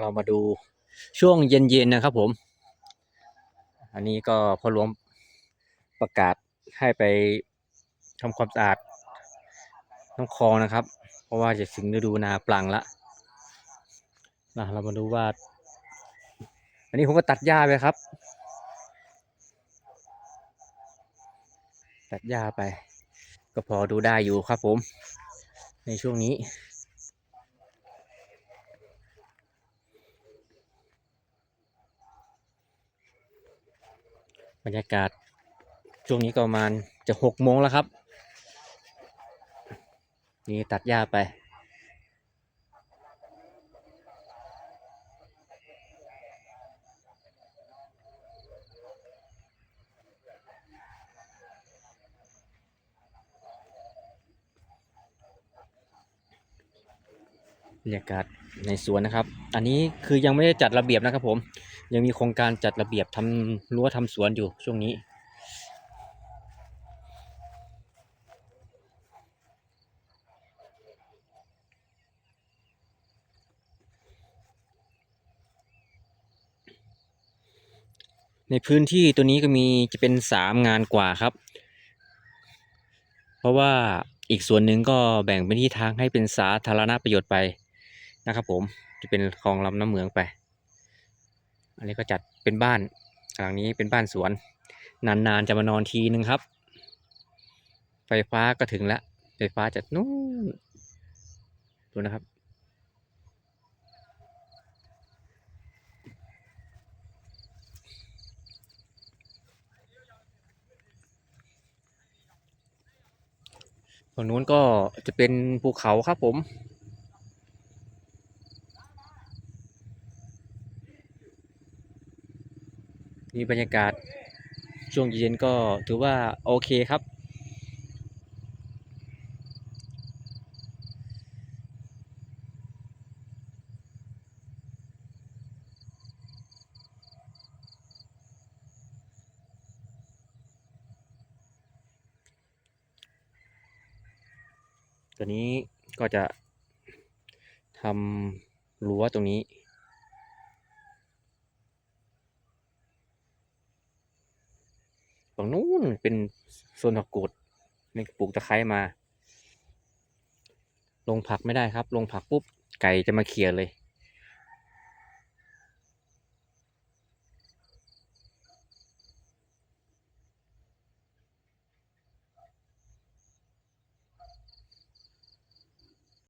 เรามาดูช่วงเย็นๆนะครับผม อันนี้ก็พอหลวงประกาศให้ไปทำความสะอาดน้ำคลองนะครับ เพราะว่าจะถึงฤดูนาปลังละนะเรามาดูว่า อันนี้ผมก็ตัดหญ้าไปครับ ตัดหญ้าไป ก็พอดูได้อยู่ครับผม ในช่วงนี้ บรรยากาศช่วงนี้ก็ประมาณจะหกโมงแล้วครับ นี่ตัดหญ้าไป บรรยากาศในสวนนะครับ อันนี้คือยังไม่ได้จัดระเบียบนะครับผม ยังมีโครงการจัดระเบียบทำรั้วทำสวนอยู่ช่วงนี้ ในพื้นที่ตัวนี้ก็มีจะเป็นสามงานกว่าครับ เพราะว่าอีกส่วนหนึ่งก็แบ่งเป็นที่ทางให้เป็นสาธารณประโยชน์ไปนะครับผมจะเป็นคลองลำน้ำเหมืองไป อันนี้ก็จัดเป็นบ้านหลังนี้เป็นบ้านสวน นานๆจะมานอนทีนึงครับ ไฟฟ้าก็ถึงแล้วไฟฟ้าจะนู่นดูนะครับฝั่งนู้นก็จะเป็นภูเขาครับผม มีบรรยากาศช่วงเย็นก็ถือว่าโอเคครับ ตัวนี้ก็จะทำรั้วตรงนี้ ตรงนู้นเป็นโซนผักกูดนี่ปลูกตะไคร้มา ลงผักไม่ได้ครับ ลงผักปุ๊บไก่จะมาเขี่ยเลย